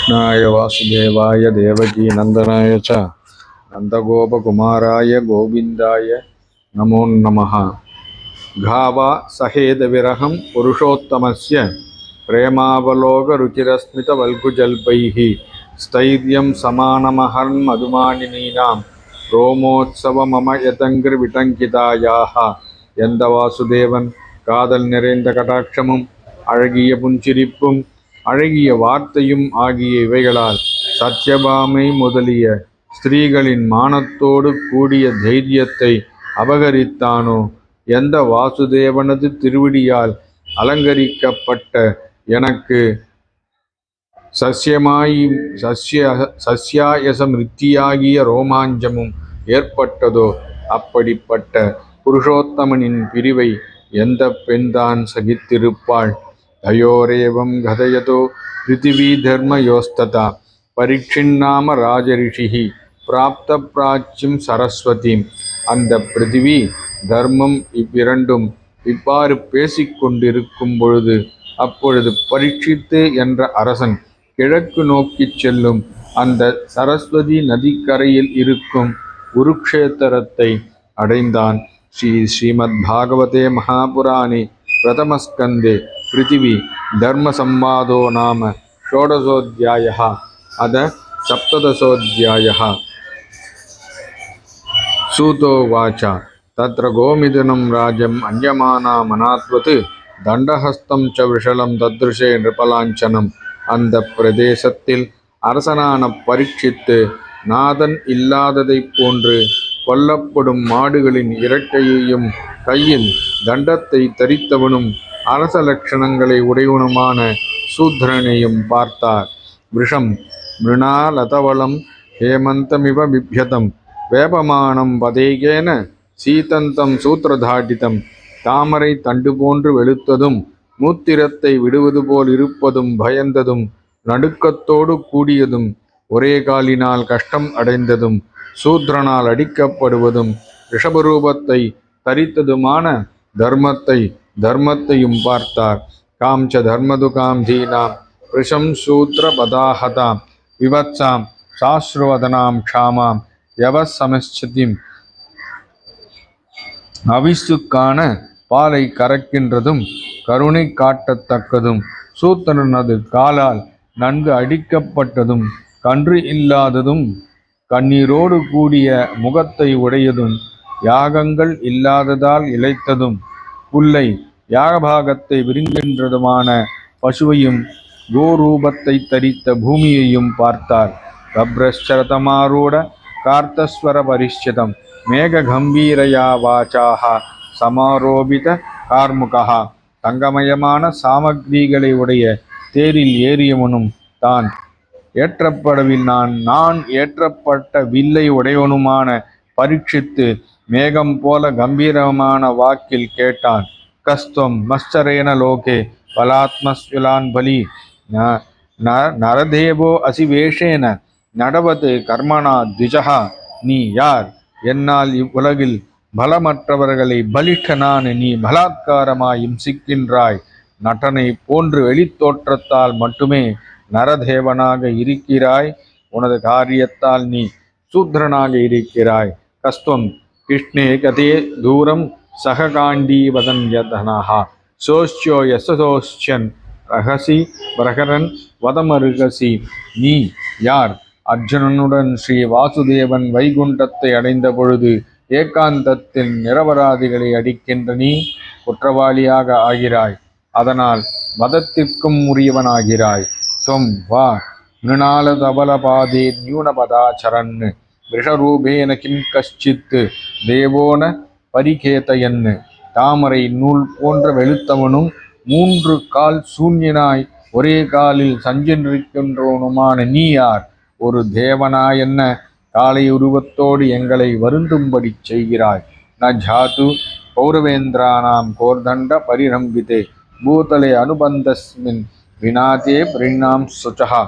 कृष्णाय वासुदेवाय देवकी नन्दनाय च नन्दगोपकुमाराय गोविन्दाय नमो नमः घावा सहेदविरहं पुरुषोत्तमस्य प्रेमावलोकरुचिरस्मितवल्कुजल्पैः स्थैर्यं समानमहन्मधुमानिनीनां ரோமோத்சவமமயதங்கிருவிட்டங்கிதாயாக எந்த வாசுதேவன் காதல் நிறைந்த கடாட்சமும் அழகிய புஞ்சிரிப்பும் அழகிய வார்த்தையும் ஆகிய இவைகளால் சத்யபாமை முதலிய ஸ்திரீகளின் மானத்தோடு கூடிய தைரியத்தை அபகரித்தானோ? எந்த வாசுதேவனது திருவிடியால் அலங்கரிக்கப்பட்ட எனக்கு சசியமாயி சசிய சசியாயசமிருத்தியாகிய ரோமாஞ்சமும் ஏற்பட்டதோ? அப்படிப்பட்ட புருஷோத்தமனின் பிரிவை எந்த பெண்தான் சகித்திருப்பாள்? தயோரேவம் கதயதோ பிருத்திவி தர்மயோஸ்ததா பரீட்சின்னாம ராஜரிஷிஹி பிராப்த பிராச்சியம் சரஸ்வதிம் அந்த பிருத்திவி தர்மம் இவ்விரண்டும் இவ்வாறு பேசிக்கொண்டிருக்கும் பொழுது அப்பொழுது பரீட்சித்து என்ற அரசன் கிழக்கு நோக்கிச் செல்லும் அந்த சரஸ்வதி நதிக்கரையில் இருக்கும் குருக்ஷேத்திரத்தை அடைந்தான். ஸ்ரீ ஸ்ரீமத் பாகவதே மகாபுராணி பிரதமஸ்கந்தே பிருத்திவி தர்ம சம்பாதோ நாம ஷோடசோத்தியாய அத சப்ததசோத்தியாய வாச்சா. தத்திர கோமிதனம் ராஜம் அஞ்சமானா மனாத்வத். தண்டஹஸ்தம் ச விஷலம் தத்ருஷே நிருபலாஞ்சனம். அந்த பிரதேசத்தில் அரசனான பரீட்சித்து நாதன் இல்லாததைப் போன்று கொல்லப்படும் மாடுகளின் இரட்டையையும் கையில் தண்டத்தை தரித்தவனும் அரச லட்சணங்களை உடையவனுமான சூத்ரனையும் பார்த்தார். விஷம் மிருணாலதவளம் ஹேமந்தமிவ பிப்யதம் வேபமானம் பதேகேன சீதந்தம் சூத்திரதாட்டிதம் தாமரை தண்டு போன்று வெளுத்ததும் மூத்திரத்தை விடுவது போல் இருப்பதும் பயந்ததும் நடுக்கத்தோடு கூடியதும் ஒரே காலினால் கஷ்டம் அடைந்ததும் சூத்ரனால் அடிக்கப்படுவதும் ரிஷபரூபத்தை தரித்ததுமான தர்மத்தை தர்மத்தையும் பார்த்தார். காம்ச தர்மதுகாம் தீனாம் ரிஷம் சூத்ர பதாஹதாம் விவத்சாம் சாஸ்ருவதனாம் க்ஷாமாம் யவசமஸ்திம் அவிசுக்கான பாலை கறக்கின்றதும் கருணை காட்டத்தக்கதும் சூத்திரனது காலால் நன்கு அடிக்கப்பட்டதும் கன்று இல்லாததும் கண்ணீரோடு கூடிய முகத்தை உடையதும் யாகங்கள் இல்லாததால் இழைத்ததும் புல்லை யாகபாகத்தை விரிந்தென்றதுமான பசுவையும் கோரூபத்தை தரித்த பூமியையும் பார்த்தார். கப்ரஸ்சரதமாரூட கார்த்தஸ்வர பரிஷ்சிதம் மேக கம்பீரயா வாச்சாக சமாரோபித கார்முகா. தங்கமயமான சாமக்ரிகளை உடைய தேரில் ஏறியவனும் தான். ஏற்றப்படவில் நான் நான் ஏற்றப்பட்ட வில்லை உடையவனுமான பரீட்சித்து மேகம் போல கம்பீரமான வாக்கில் கேட்டான் கஸ்துவம் மஸ்தரேன லோகே பலாத்மஸ்விலான் பலி. ந- நரதேவோ அசிவேஷேன நடவது கர்மணா திஜகா நீ யார்? என்னால் இவ்வுலகில் பலமற்றவர்களை பலிஷ்டனான நீ பலாத்காரமாய் இம்சிக்கின்றாய் நடனை போன்று வெளித்தோற்றத்தால் மட்டுமே நரதேவனாக இருக்கிறாய். உனது காரியத்தால் நீ சூத்ரனாக இருக்கிறாய். கஸ்துவம் கிருஷ்ணே கதே தூரம் சககாண்டீவதன் யதனஹா சோஷ்யோ யசதோஷ்யன் ரகசி பிரகரன் வதமருகசி நீ யார் அர்ஜுனனுடன் ஸ்ரீ வாசுதேவன் வைகுண்டத்தை அடைந்த பொழுது ஏகாந்தத்தில் நிரபராதிகளை அடிக்கின்ற நீ குற்றவாளியாக ஆகிறாய். அதனால் வதத்திற்கும் உரியவனாகிறாய். தொம் வா மிருணாலதபலபாதே நியூனபதாச்சரன்னு. விஷரூபேன கிம் கஷ்டித் தேவோன பரிகேதயன் தாமரை நூல் போன்ற வெளுத்தவனும் மூன்று கால் சூன்யனாய் ஒரே காலில் சஞ்சென்றிருக்கின்றவனுமான நீ யார்? ஒரு தேவனாய் என்ன காலை உருவத்தோடு எங்களை வருந்தும்படி செய்கிறாய். ந ஜாது பௌரவேந்திரானாம் கோர்தண்ட பரிரம்பிதே. பூதலே அனுபந்தஸ்மின் வினாதே பிரிணாம் சுச்சகா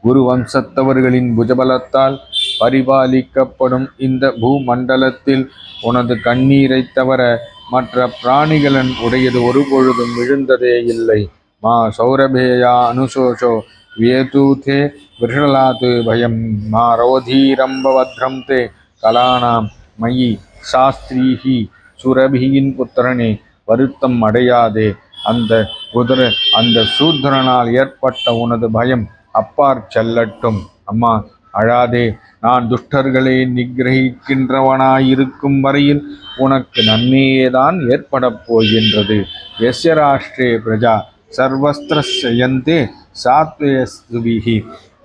குரு வம்சத்தவர்களின் புஜபலத்தால் பரிபாலிக்கப்படும் இந்த பூமண்டலத்தில் உனது கண்ணீரைத் தவிர மற்ற பிராணிகளன் உடையது ஒருபொழுதும் விழுந்ததே இல்லை. மா சௌரபேயா அனுசோஷோ வியதூதே விருஷலாது பயம். மா ரோதீரம்பவத்ரம் தே கலானாம் மயி சாஸ்திரீஹி சுரபியின் புத்திரனே வருத்தம் அடையாதே. அந்த குதிர அந்த சூத்திரனால் ஏற்பட்ட உனது பயம் அப்பாற் செல்லட்டும். அம்மா அழாதே. நான் துஷ்டர்களை நிகிரகிக்கின்றவனாயிருக்கும் வரையில் உனக்கு நன்மையேதான் ஏற்படப் போகின்றது. யஸ்யராஷ்டிரே பிரஜா சர்வஸ்திரஸ்யந்தே சாத்வயஸ்துபிஹி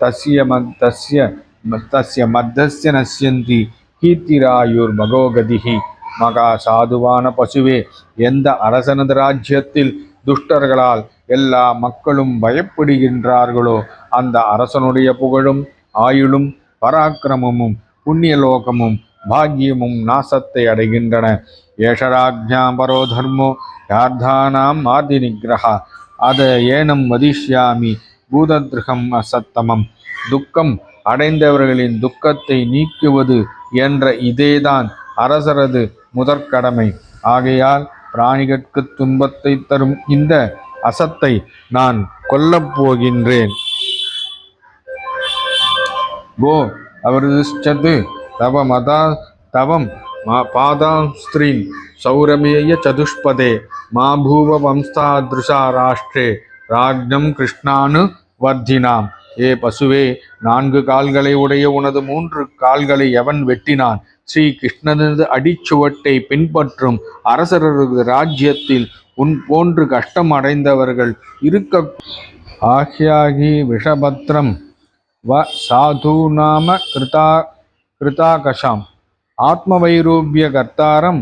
தஸ்ய மத் தஸ்ய தஸ்ய மத்தஸ்ய நசியந்தி கீர்த்திராயுர் மகோகதிஹி. மகா சாதுவான பசுவே எந்த அரசனது ராஜ்யத்தில் துஷ்டர்களால் எல்லா மக்களும் பயப்படுகின்றார்களோ அந்த அரசனுடைய புகழும் ஆயுளும் பராக்கிரமமும் புண்ணியலோகமும் பாக்கியமும் நாசத்தை அடைகின்றன. ஏஷராஜா பரோ தர்மோ யார்தானாம் ஆதி நிகிரகா அத ஏனம் வதிஷ்யாமி பூதத்ருகம் அசத்தமம். துக்கம் அடைந்தவர்களின் துக்கத்தை நீக்குவது என்ற இதேதான் அரசரது முதற்கடமை. ஆகையால் பிராணிகட்கு துன்பத்தை தரும் இந்த அசத்தை நான் கொல்லப் போகின்றேன். கோ அவருஷ்சத் தவ மதா தவம் மா பாதாஸ்திரீன் சௌரமேய சதுஷ்பதே மா பூவ வம்சாதிருஷா ராஷ்டிரே ராஜ்ஞம் கிருஷ்ணானு வர்த்தினாம். ஏ பசுவே நான்கு கால்களை உடைய உனது மூன்று கால்களை எவன் வெட்டினான்? ஸ்ரீ கிருஷ்ணனது அடிச்சுவட்டை பின்பற்றும் அரசரது ராஜ்யத்தில் உன் போன்று கஷ்டம் அடைந்தவர்கள் இருக்க ஆஹ்யாகி விஷபத்ரம் வ சாதூநாம கிருதா கிருதாகஷாம். ஆத்மவைரூபிய கர்த்தாரம்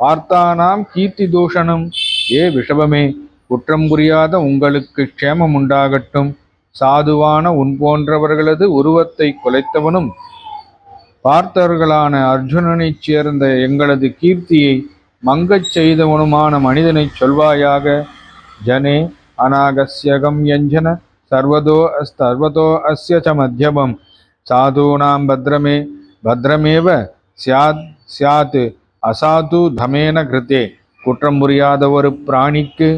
பார்த்தானாம் கீர்த்தி தூஷணம். ஏ விஷபமே குற்றம் புரியாத உங்களுக்கு க்ஷேமம் உண்டாகட்டும். சாதுவான உன் போன்றவர்களது உருவத்தை குலைத்தவனும் பார்த்தவர்களான அர்ஜுனனைச் சேர்ந்த எங்களது கீர்த்தியை மங்கச் செய்தவனுமான மனிதனைச் சொல்வாயாக ஜனே அநாகசியகம் யஞ்சன சர்வதோ சர்வதோ அஸ்ய च मध्यमं साधूनां भद्रमे भद्रमेव சியாத் स्यात् அசாது தமேன கிருத்தே. குற்றம் புரியாத ஒரு பிராணிக்கு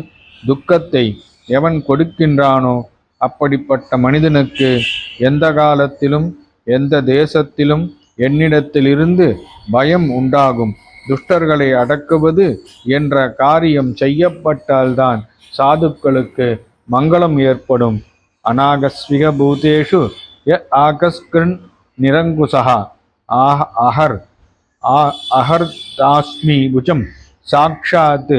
துக்கத்தை எவன் கொடுக்கின்றானோ அப்படிப்பட்ட மனிதனுக்கு எந்த காலத்திலும் எந்த தேசத்திலும் என்னிடத்திலிருந்து பயம் உண்டாகும். துஷ்டர்களை அடக்குவது என்ற காரியம் செய்யப்பட்டால்தான் சாதுக்களுக்கு மங்களம் ஏற்படும். அநாகஸ்விக பூதேஷு ய ஆகஸ்கிருன் நிரங்குசா ஆஹ் அஹர் அஹர் அஹர்தாஸ்மி புஜம் சாக்ஷாத்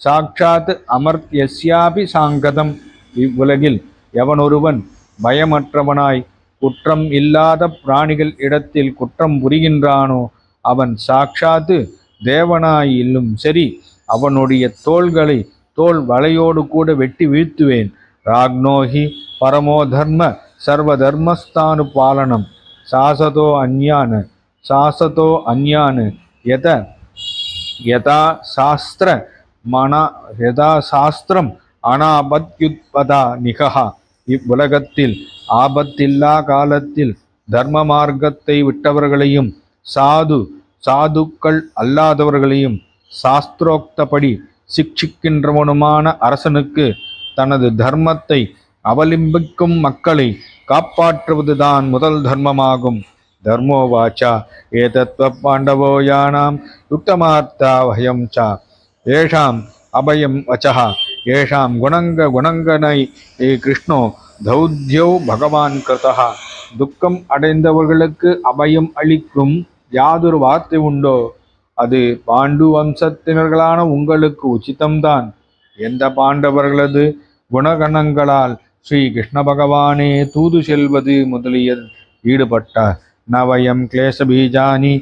சாக்ஷாத் அமர்த்தியஸ்யாபி சாங்கதம் இவ்வுலகில் எவனொருவன் பயமற்றவனாய் குற்றம் இல்லாத பிராணிகள் இடத்தில் குற்றம் புரிகின்றானோ அவன் சாட்சாத்து தேவனாயிலும் சரி அவனுடைய தோள்களை தோல் வலையோடு கூட வெட்டி வீழ்த்துவேன். ராக்னோஹி பரமோ தர்ம சர்வ தர்மஸ்தானு பாலனம் சாசதோ அந்யான் சாசதோ அந்யான் எத? யதா சாஸ்திர மனா யதா சாஸ்திரம் அனாபத்யுத்பதா நிகஹா. இவ்வுலகத்தில் ஆபத்தில்லா காலத்தில் தர்ம மார்க்கத்தை விட்டவர்களையும் சாது சாதுக்கள் அல்லாதவர்களையும் சாஸ்திரோக்தபடி சிக்ஷிக்கின்றவனுமான அரசனுக்கு தனது தர்மத்தை அவலிம்பிக்கும் மக்களை காப்பாற்றுவதுதான் முதல் தர்மமாகும். தர்மோ வாச்சா ஏதத்வ பாண்டவோ யானாம் யுக்தமார்த்தா வயம் ச. ஏஷாம் அபயம் வச்சா ஏஷாம் குணங்க குணங்கனை ஏ கிருஷ்ணோ தௌத்யோ பகவான் கிருதா துக்கம் அடைந்தவர்களுக்கு அபயம் அளிக்கும் யாதொரு வார்த்தை உண்டோ? அது பாண்டு வம்சத்தினர்களான உங்களுக்கு உச்சிதம்தான் எந்த பாண்டவர்களது குணகணங்களால் ஸ்ரீ கிருஷ்ண பகவானே தூது செல்வது முதலிய ஈடுபட்ட நவயம் கிளேசபீஜானி.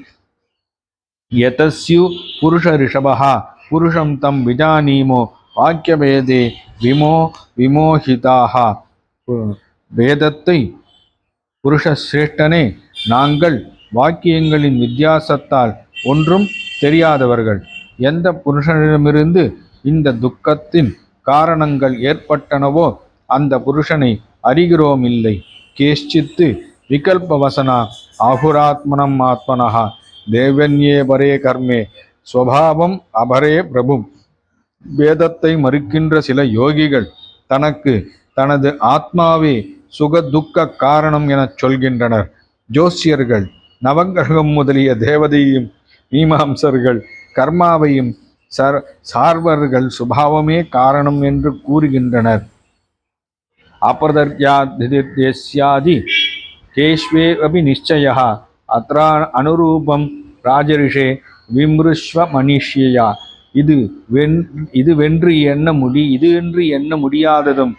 எதஸ்யு புருஷ ரிஷபா புருஷம் தம் விஜானீமோ. வாக்கியபேதே விமோ விமோஹிதாக வேதத்தை புருஷ சிரேஷ்டனே நாங்கள் வாக்கியங்களின் வித்தியாசத்தால் ஒன்றும் தெரியாதவர்கள். எந்த புருஷனிடமிருந்து இந்த துக்கத்தின் காரணங்கள் ஏற்பட்டனவோ அந்த புருஷனை அறிகிறோம் இல்லை. கேஷ்சித்து விகல்பவசனா ஆகுராத்மனம் ஆத்மனஹா. தேவன்யே பரே கர்மே. ஸ்வபாவம் அபரே பிரபும் வேதத்தை மறுக்கின்ற சில யோகிகள் தனக்கு தனது ஆத்மாவே சுக துக்க காரணம் எனச் சொல்கின்றனர். ஜோசியர்கள் நவங்கிரகம் முதலிய தேவதையும் மீமாம்சர்கள் கர்மாவையும் சர் சார்வர்கள் சுபாவமே காரணம் என்று கூறுகின்றனர். அப்ரதர்யாதிர்தேஸ்யாதி கேஷ்வே அபி நிச்சய அத்ரா அனுரூபம் ராஜரிஷே விம்ருஷ்வ மனிஷ்யா இது வென் இது வென்று எண்ண முடி இது என்று எண்ண முடியாததும்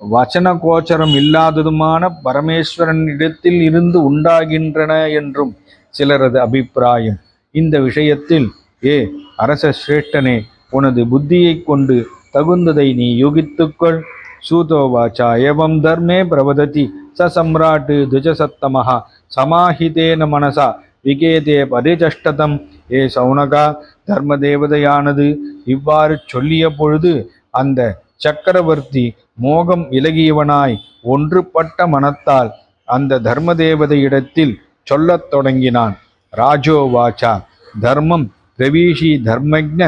வச்சன கோச்சரம் இல்லாததுமான பரமேஸ்வரனிடத்தில் இருந்து உண்டாகின்றன என்றும் சிலரது அபிப்பிராயம். இந்த விஷயத்தில் ஏ அரச சிரேஷ்டனே உனது புத்தியைக் கொண்டு தகுந்ததை நீ யூகித்துக்கொள். சூதோவாச்சா ஏவம் தர்மே பிரவததி ச சம்ராட் துஜசத்தமஹா சமாஹிதேன மனசா விகேதே பரிச்சஷ்டதம் ஏ சௌனகா தர்ம தேவதையானது இவ்வாறு சொல்லிய பொழுது அந்த சக்கரவர்த்தி மோகம் விலகியவனாய் ஒன்றுபட்ட மனத்தால் அந்த தர்ம தேவதையிடத்தில் சொல்லத் தொடங்கினான். ராஜோ வாச்சா தர்மம் பிரவீஷி தர்மஜ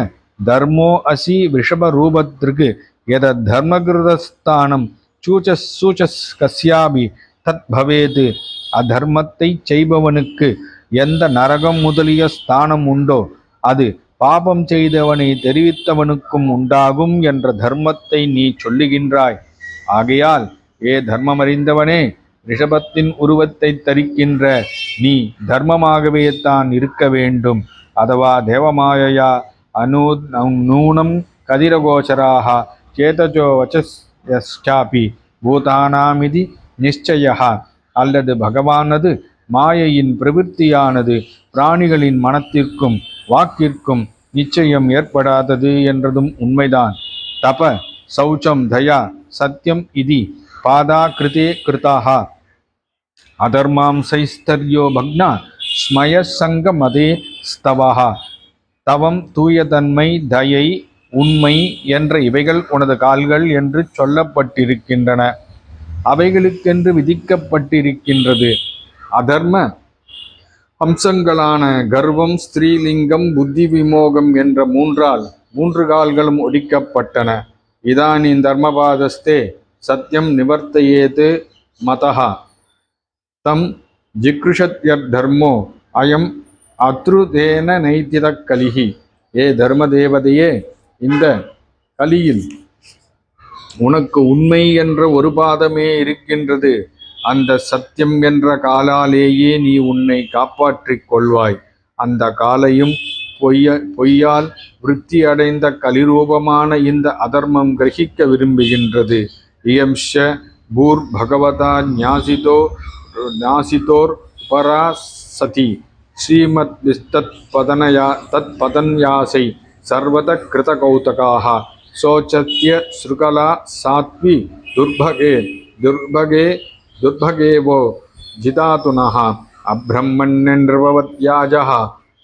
தர்மோ அசி விஷபரூபத்திற்கு எத தர்மகிருதஸ்தானம் சூச்சஸ் சூச்சஸ் கஸ்யாபி தத் பவேது அதர்மத்தை செய்பவனுக்கு எந்த நரகம் முதலிய ஸ்தானம் உண்டோ அது பாபம் செய்தவனை தெரிவித்தவனுக்கும் உண்டாகும் என்ற தர்மத்தை நீ சொல்லுகின்றாய். ஆகையால் ஏ தர்மமறிந்தவனே ரிஷபத்தின் உருவத்தை தரிக்கின்ற நீ தர்மமாகவே தான் இருக்க வேண்டும். அதுவா தேவமாயையா அனூ நூனம் கதிரகோச்சராக சேதஜோ வச்சாபி பூதானாமிதி நிச்சயா அல்லது பகவானது மாயையின் பிரவிற்த்தியானது பிராணிகளின் மனத்திற்கும் வாக்கிற்கும் நிச்சயம் ஏற்படாதது என்றதும் உண்மைதான். தப சௌச்சம் தயா சத்தியம் இதி பாதா கிருதே கிருதாக அதர்மாம்சைஸ்தர்யோ பக்னா ஸ்மயசங்க மதே ஸ்தவா தவம் தூயதன்மை தயை உண்மை என்ற இவைகள் உனது கால்கள் என்று சொல்லப்பட்டிருக்கின்றன. அவைகளுக்கென்று விதிக்கப்பட்டிருக்கின்றது. அதர்ம அம்சங்களான கர்வம் ஸ்திரீலிங்கம் புத்தி விமோகம் என்ற மூன்றால் மூன்று கால்களும் ஒடிக்கப்பட்டன இதானின் தர்மபாதஸ்தே சத்தியம் நிவர்த்தையேது மதஹா. தம் ஜிக்ருஷத்யர் தர்மோ அயம் அத்ருதேன நைத்திதக் கலிகி. ஏ தர்ம தேவதையே இந்த கலியில் உனக்கு உண்மை என்ற ஒரு பாதமே இருக்கின்றது. அந்த சத்தியம் என்ற காலாலேயே நீ உன்னை காப்பாற்றிக் கொள்வாய். அந்த காலையும் பொய்ய பொய்யால் விருத்தி அடைந்த கலிரூபமான இந்த அதர்மம் கிரகிக்க விரும்புகின்றது. இயம்ஷ பூர் பகவதா ஞாசிதோ ஞாசிதோர் பராசதி ஸ்ரீமத் விஸ்தத் பதனயா தத் பதன்யாசை. சர்வத கிருதகௌதகாக சோச்சத்ய ஸ்ருகலா சாத்வி துர்பகே துர்பகே துர்பகேவோ ஜிதாதுனः அப்ரம்மண்யன்றிரவத்யாஜः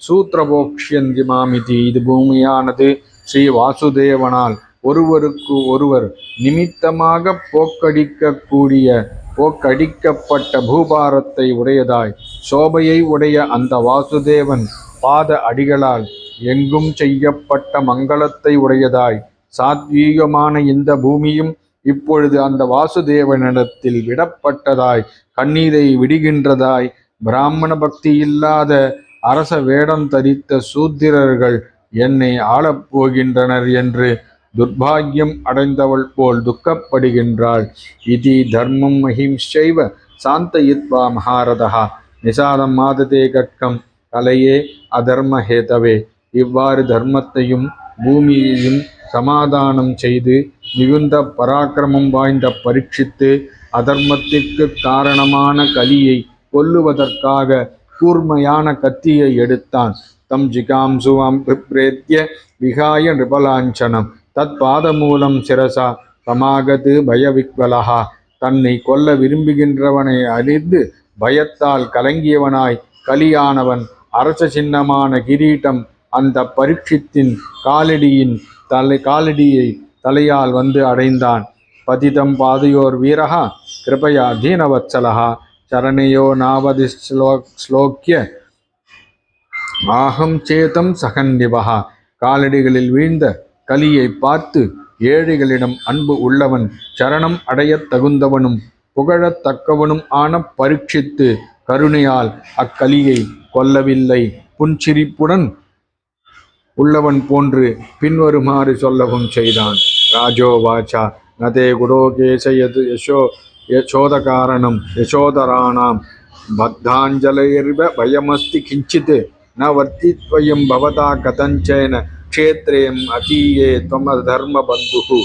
சூத்திரபோக்ஷியந்தி மாமிதி இது பூமியானது ஸ்ரீ வாசுதேவனால் ஒருவருக்கு ஒருவர் நிமித்தமாக போக்கடிக்கக்கூடிய போக்கடிக்கப்பட்ட பூபாரத்தை உடையதாய் சோபையை உடைய அந்த வாசுதேவன் பாத அடிகளால் எங்கும் செய்யப்பட்ட மங்களத்தை உடையதாய். சாத்வீகமான இந்த பூமியும் இப்பொழுது அந்த வாசுதேவனிடத்தில் விடப்பட்டதாய். கண்ணீரை விடுகின்றதாய். பிராமண பக்தி இல்லாத அரச வேடம் தரித்த சூத்திரர்கள் என்னை ஆளப்போகின்றனர் என்று துர்பாகியம் அடைந்தவள் போல் துக்கப்படுகின்றாள். இதி தர்மம் மகிம்சைவ சாந்தயித்வா மகாரதா. நிசாதம் மாததே கட்கம். கலையே அதர்ம ஹேதவே. இவ்வாறு தர்மத்தையும் பூமியையும் சமாதானம் செய்து மிகுந்த பராக்கிரமம் வாய்ந்த பரீட்சித்து அதர்மத்திற்கு காரணமான கலியை கொல்லுவதற்காக கூர்மையான கத்தியை எடுத்தான். தம் ஜிகாம்சுவாம் பிப்ரேத்ய விகாய நிபலாஞ்சனம். தத் பாதமூலம் சிரசா சமாகது பயவிக்வலஹா. தன்னை கொல்ல விரும்புகின்றவனை அறிந்து பயத்தால் கலங்கியவனாய் கலியானவன் அரச சின்னமான கிரீட்டம் அந்த பரீட்சித்தின் காலடியின் தலை காலடியை தலையால் வந்து அடைந்தான். பதிதம் பாதையோர் வீரகா கிருபயா தீனவச்சலகா சரணையோ நாவதி ஸ்லோ ஸ்லோக்கிய ஆகம் சேதம் சகன்னிவகா காலடிகளில் வீழ்ந்த கலியை பார்த்து ஏழைகளிடம் அன்பு உள்ளவன் சரணம் அடையத் தகுந்தவனும் புகழத் தக்கவனும் ஆன பரீட்சித்து கருணையால் அக்கலியை கொல்லவில்லை. புன்சிரிப்புடன் உள்ளவன் போன்று பின்வருமாறு சொல்லவும் செய்தான். ராஜோ வாச்சா நதே குரோகேச யது யசோ யசோதகாரணம் யசோதராணாம் பத்தாஞ்சலைர்வ பயமஸ்தி கிஞ்சித் ந வர்த்தித்வயம் பவதா கதஞ்சேன க்ஷேத்ரேம் அதீயே தம தர்ம பந்துகு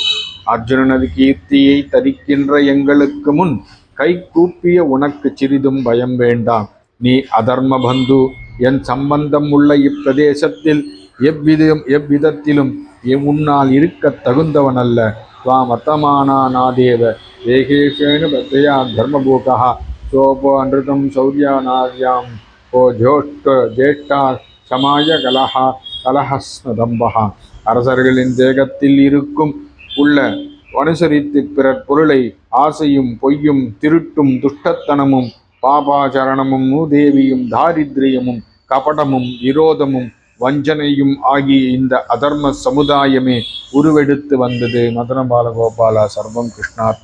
அர்ஜுனனது கீர்த்தியை தரிக்கின்ற எங்களுக்கு முன் கை கூப்பிய உனக்கு சிறிதும் பயம் வேண்டாம். நீ அதர்ம பந்து என் சம்பந்தம் உள்ள இப்பிரதேசத்தில் எவ்விதம் எவ்விதத்திலும் எம் உன்னால் இருக்கத் தகுந்தவனல்ல. துவாம் நாதேவ. ஏகேஷேன பத்தையா தர்மபூதா. சோபோ அனிருதம் சௌரியானார்யாம் ஓ ஜோஷ்ட ஜேஷ்டா சமாய கலஹா கலஹஸ்னதம்பகா அரசர்களின் தேகத்தில் இருக்கும் உள்ள அனுசரித்து பிறர் பொருளை ஆசையும் பொய்யும் திருட்டும் துஷ்டத்தனமும் பாபாச்சரணமும் மூதேவியும் தாரித்ரியமும் கபடமும் விரோதமும் வஞ்சனையும் ஆகிய இந்த அதர்ம சமுதாயமே உருவெடுத்து வந்தது. மதன பாலகோபாலா சர்வம் கிருஷ்ணார்